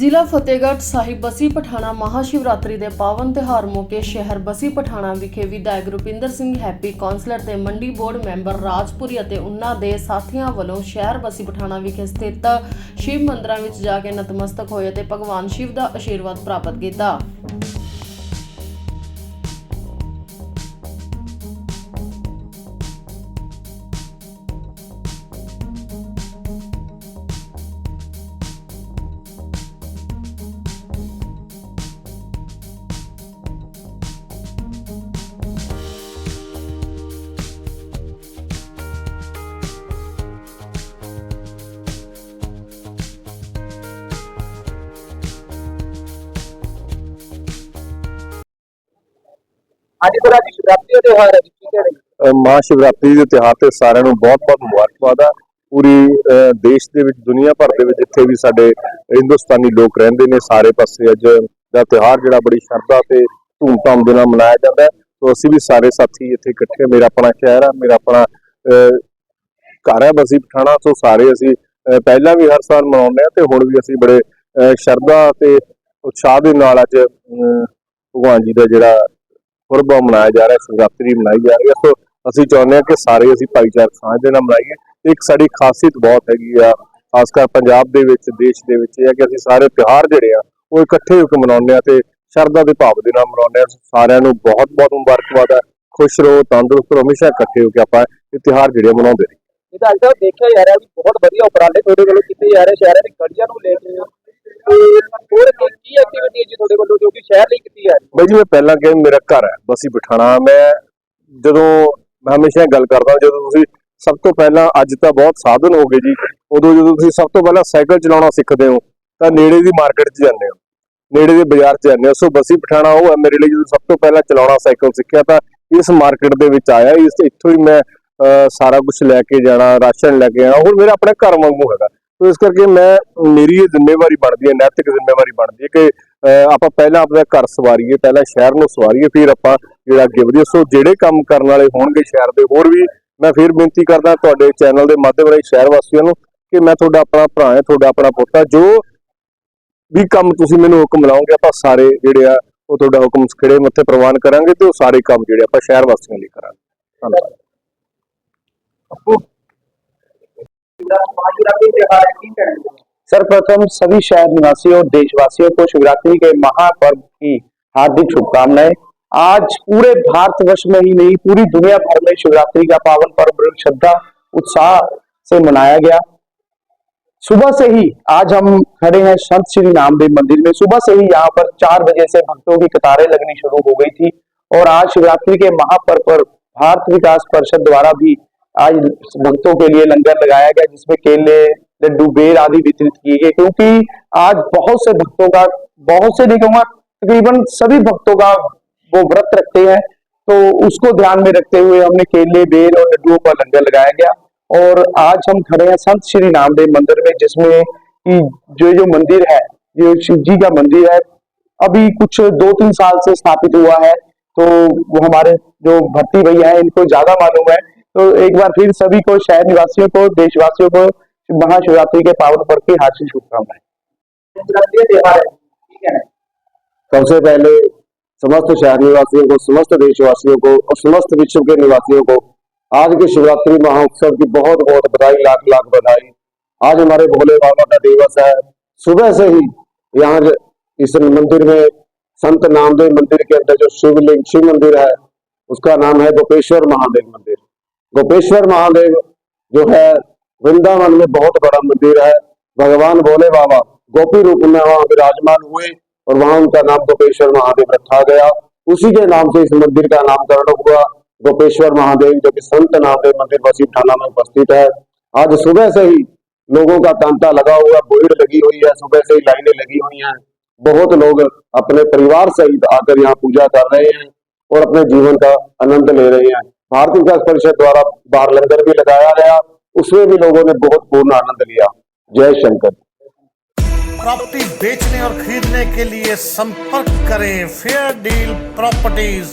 ਜ਼ਿਲ੍ਹਾ ਫਤਿਹਗੜ੍ਹ ਸਾਹਿਬ ਬਸੀ ਪਠਾਣਾ ਮਹਾਸ਼ਿਵਰਾਤਰੀ ਦੇ ਪਾਵਨ ਤਿਉਹਾਰ ਮੌਕੇ ਸ਼ਹਿਰ ਬਸੀ ਪਠਾਣਾ ਵਿਖੇ ਵਿਧਾਇਕ ਰੁਪਿੰਦਰ ਸਿੰਘ ਹੈਪੀ ਕਾਉਂਸਲਰ ਤੇ ਮੰਡੀ ਬੋਰਡ ਮੈਂਬਰ ਰਾਜਪੁਰੀ ਅਤੇ ਉਨ੍ਹਾਂ ਦੇ ਸਾਥੀਆਂ ਵੱਲੋਂ ਸ਼ਹਿਰ ਬਸੀ ਪਠਾਣਾ ਵਿਖੇ ਸਥਿਤ ਸ਼ਿਵ ਮੰਦਰਾਂ ਵਿੱਚ ਜਾ ਕੇ ਨਤਮਸਤਕ ਹੋਏ ਅਤੇ ਭਗਵਾਨ ਸ਼ਿਵ ਦਾ ਆਸ਼ੀਰਵਾਦ ਪ੍ਰਾਪਤ ਕੀਤਾ। ਅੱਜ ਫਿਰ ਅੱਜ ਸ਼ਿਵਰਾਤਰੀ ਦਾ ਤਿਉਹਾਰ ਹੈ ਕੀ ਕਹਿ ਰਹੇ ਸ਼ਿਵਰਾਤਰੀ ਦੇ ਤਿਉਹਾਰ ਤੇ ਸਾਰਿਆਂ ਨੂੰ ਬਹੁਤ-ਬਹੁਤ ਮੁਬਾਰਕਬਾਦ ਆ। ਪੂਰੀ ਅਹ, ਦੇਸ਼ ਦੇ ਵਿੱਚ ਦੁਨੀਆ ਭਰ ਦੇ ਵਿੱਚ ਜਿੱਥੇ ਵੀ ਸਾਡੇ ਹਿੰਦੁਸਤਾਨੀ ਲੋਕ ਰਹਿੰਦੇ ਨੇ ਸਾਰੇ ਪਾਸੇ ਅੱਜ ਦਾ ਤਿਉਹਾਰ ਜਿਹੜਾ ਬੜੀ ਸ਼ਰਧਾ ਤੇ ਧੂਮਧਾਮ ਦੇ ਨਾਲ ਮਨਾਇਆ ਜਾਂਦਾ ਹੈ। ਸੋ ਅਸੀਂ ਵੀ ਸਾਰੇ ਸਾਥੀ ਇੱਥੇ ਇਕੱਠੇ ਮੇਰਾ ਆਪਣਾ ਸ਼ਹਿਰ ਆ ਮੇਰਾ ਆਪਣਾ ਅਹ, ਘਰ ਹੈ ਬਸੀ ਪਠਾਣਾ। ਸੋ ਸਾਰੇ ਅਸੀਂ ਅਹ, ਪਹਿਲਾਂ ਵੀ ਹਰ ਸਾਲ ਮਨਾਉਂਦੇ ਆ ਤੇ ਹੁਣ ਵੀ ਅਸੀਂ ਬੜੇ ਅਹ, ਸ਼ਰਧਾ ਤੇ ਉਤਸ਼ਾਹ ਦੇ ਨਾਲ ਅੱਜ ਅਹ, ਭਗਵਾਨ ਜੀ ਦਾ ਜਿਹੜਾ ਪੁਰਬ ਮਨਾਇਆ ਜਾ ਰਿਹਾ, ਸ਼ਿਵਰਾਤਰੀ ਮਨਾਈ ਜਾ ਰਹੀ ਹੈ। ਸੋ ਅਸੀਂ ਚਾਹੁੰਦੇ ਹਾਂ ਕਿ ਸਾਰੇ ਅਸੀਂ ਭਾਈਚਾਰਕ ਸਾਂਝ ਦੇ ਨਾਲ ਮਨਾਈਏ। ਇੱਕ ਸਾਡੀ ਖਾਸੀਅਤ ਬਹੁਤ ਹੈਗੀ ਆ, ਖਾਸ ਕਰ ਪੰਜਾਬ ਦੇ ਵਿੱਚ, ਦੇਸ਼ ਦੇ ਵਿੱਚ ਇਹ ਹੈ ਕਿ ਅਸੀਂ ਸਾਰੇ ਤਿਉਹਾਰ ਜਿਹੜੇ ਆ, ਉਹ ਇਕੱਠੇ ਹੋ ਕੇ ਮਨਾਉਂਦੇ ਆ ਤੇ ਸ਼ਰਧਾ ਦੇ ਭਾਵ ਦੇ ਨਾਲ ਮਨਾਉਂਦੇ ਆ ਸਾਰਿਆਂ ਨੂੰ ਬਹੁਤ ਬਹੁਤ ਮੁਬਾਰਕਬਾਦ ਹੈ ਖੁਸ਼ ਰਹੋ, ਤੰਦਰੁਸਤ ਰਹੋ, ਹਮੇਸ਼ਾ ਇਕੱਠੇ ਹੋ ਕੇ ਆਪਾਂ ਇਹ ਤਿਉਹਾਰ ਜਿਹੜੇ ਮਨਾਉਂਦੇ ਰਹੀਏ। ਵਿਧਾਇਕ ਸਾਹਿਬ ਦੇਖਿਆ ਜਾ ਰਿਹਾ ਵੀ ਬਹੁਤ ਵਧੀਆ ਉਪਰਾਲੇ ਤੁਹਾਡੇ ਵੱਲੋਂ ਕੀਤੇ ਜਾ ਰਹੇ, ਸ਼ਹਿਰਾਂ ਦੀ ਗੜੀਆਂ ਨੂੰ ਲੈ ਕੇ ਹੋਰ ਕੀ ਸ਼ਹਿਰ ਲਈ ਰਹੀ? ਬਾਈ ਜੀ, ਮੈਂ ਪਹਿਲਾਂ ਕਿਹਾ ਮੇਰਾ ਘਰ ਹੈ, ਬਸੀ ਪਠਾਣਾ ਮੈਂ ਜਦੋਂ ਮੈਂ ਹਮੇਸ਼ਾ ਗੱਲ ਕਰਦਾ, ਜਦੋਂ ਤੁਸੀਂ ਸਭ ਤੋਂ ਪਹਿਲਾਂ ਅੱਜ ਤਾਂ ਬਹੁਤ ਸਾਧਨ ਹੋ ਗਏ ਜੀ। ਉਦੋਂ ਜਦੋਂ ਤੁਸੀਂ ਸਭ ਤੋਂ ਪਹਿਲਾਂ ਸਾਈਕਲ ਚਲਾਉਣਾ ਸਿੱਖਦੇ ਹੋ, ਤਾਂ ਨੇੜੇ ਦੀ ਮਾਰਕੀਟ 'ਚ ਜਾਂਦੇ ਹੋ, ਨੇੜੇ ਦੇ ਬਾਜ਼ਾਰ 'ਚ ਜਾਂਦੇ ਹੋ। ਸੋ ਬਸੀ ਪਠਾਣਾ ਉਹ ਹੈ ਮੇਰੇ ਲਈ, ਜਦੋਂ ਸਭ ਤੋਂ ਪਹਿਲਾਂ ਚਲਾਉਣਾ ਸਾਈਕਲ ਸਿੱਖਿਆ, ਤਾਂ ਇਸ ਮਾਰਕੀਟ ਦੇ ਵਿੱਚ ਆਇਆ। ਇਸ ਇੱਥੋਂ ਹੀ ਮੈਂ ਸਾਰਾ ਕੁਝ ਲੈ ਕੇ ਜਾਣਾ, ਰਾਸ਼ਨ ਲੈ ਕੇ ਆਣਾ ਹੁਣ ਮੇਰਾ ਆਪਣਾ ਘਰ ਵਾਂਗੂ ਹੈਗਾ। ਸੋ ਇਸ ਕਰਕੇ ਮੈਂ, ਮੇਰੀ ਇਹ ਜ਼ਿੰਮੇਵਾਰੀ ਬਣਦੀ ਹੈ, ਨੈਤਿਕ ਜ਼ਿੰਮੇਵਾਰੀ ਬਣਦੀ ਹੈ ਕਿ ਆਪਾਂ ਪਹਿਲਾਂ ਆਪਣਾ ਘਰ ਸਵਾਰੀਏ ਪਹਿਲਾਂ ਸ਼ਹਿਰ ਨੂੰ ਸਵਾਰੀਏ ਫਿਰ ਆਪਾਂ ਜਿਹੜਾ ਅੱਗੇ ਵਧੀਏ। ਸੋ ਜਿਹੜੇ ਕੰਮ ਕਰਨ ਵਾਲੇ ਹੋਣਗੇ ਸ਼ਹਿਰ ਦੇ ਹੋਰ ਵੀ ਮੈਂ ਫਿਰ ਬੇਨਤੀ ਕਰਦਾ ਤੁਹਾਡੇ ਚੈਨਲ ਦੇ ਮਾਧਿਅਮ ਰਾਹੀਂ ਸ਼ਹਿਰ ਵਾਸੀਆਂ ਨੂੰ ਕਿ ਮੈਂ ਤੁਹਾਡਾ ਆਪਣਾ ਭਰਾ ਹਾਂ ਤੁਹਾਡਾ ਆਪਣਾ ਪੁੱਤ ਹਾਂ ਜੋ ਵੀ ਕੰਮ ਤੁਸੀਂ ਮੈਨੂੰ ਹੁਕਮ ਲਾਓਗੇ ਆਪਾਂ ਸਾਰੇ ਜਿਹੜੇ ਆ ਉਹ ਤੁਹਾਡਾ ਹੁਕਮ ਖੜੇ ਮੱਥੇ ਪ੍ਰਵਾਨ ਕਰਾਂਗੇ ਤੇ ਉਹ ਸਾਰੇ ਕੰਮ ਜਿਹੜੇ ਆਪਾਂ ਸ਼ਹਿਰ ਵਾਸੀਆਂ ਲਈ ਕਰਾਂਗੇ। ਧੰਨਵਾਦ। ਸ਼ਿਵਰਾਤਰੀ ਤਿਉਹਾਰ ਹੈ, ਕੀ ਕਹਿਣਾ सर्वप्रथम सभी शहर निवासियों और देशवासियों को शिवरात्रि के महापर्व की हार्दिक शुभकामनाएँ। आज पूरे भारतवर्ष में ही नहीं, पूरी दुनिया भर में शिवरात्रि का पावन पर्व श्रद्धा, उत्साह से मनाया गया। सुबह से ही आज हम खड़े हैं संत श्री नामदेव मंदिर में। सुबह से ही यहाँ पर चार बजे से भक्तों की कतारें लगनी शुरू हो गई थी और आज शिवरात्रि के महापर्व पर भारत विकास परिषद द्वारा भी आज भक्तों के लिए लंगर लगाया गया, जिसमें केले लड्डू बेर आदि वितरित किए गए। क्योंकि आज बहुत से भक्तों का, बहुत से नहीं कहूँगा, तकरीबन सभी भक्तों का वो व्रत रखते हैं। तो उसको ध्यान में रखते हुए हमने केले बेर और लड्डुओं का लंगर लगाया गया। और आज हम खड़े हैं संत श्री नामदेव मंदिर में, जिसमें जो जो मंदिर है जो शिव जी का मंदिर है, अभी कुछ दो तीन साल से स्थापित हुआ है। तो वो हमारे जो भर्ती भैया है, इनको ज़्यादा मालूम है। तो एक बार फिर सभी को, शहर निवासियों को, देशवासियों को महाशिवरात्रि के पावन पर्व की हार्दिक शुभकामनाएँ। सबसे पहले समस्त शहर निवासियों को समस्त देशवासियों को और समस्त विश्व के निवासियों को आज के शिवरात्रि महोत्सव की बहुत बहुत बधाई लाख लाख बधाई। आज हमारे भोले बाबा का दिवस है। सुबह से ही यहाँ इस मंदिर में संत नामदेव मंदिर के अंदर जो शिवलिंग शिव मंदिर है उसका नाम है गोपेश्वर महादेव मंदिर। गोपेश्वर महादेव जो है वृंदावन में बहुत बड़ा मंदिर है। भगवान भोले बाबा, गोपी रूप में वहाँ विराजमान हुए और वहाँ उनका नाम गोपेश्वर महादेव रखा गया। उसी के नाम से इस मंदिर का नामकरण हुआ। गोपेश्वर महादेव, जो कि संत नामदेव मंदिर बसी थाना में उपस्थित है। आज सुबह से ही लोगों का तांता लगा हुआ, भीड़ लगी हुई है। सुबह से ही लाइनें लगी हुई हैं। बहुत लोग अपने परिवार सहित आकर यहाँ पूजा कर रहे हैं और अपने जीवन का आनंद ले रहे हैं। भारतीय विकास परिषद द्वारा बार लंगर भी लगाया गया। उसमें भी लोगों ने बहुत पूर्ण आनंद लिया जय शंकर प्रॉपर्टी बेचने और खरीदने के लिए संपर्क करें फेयर डील प्रॉपर्टीज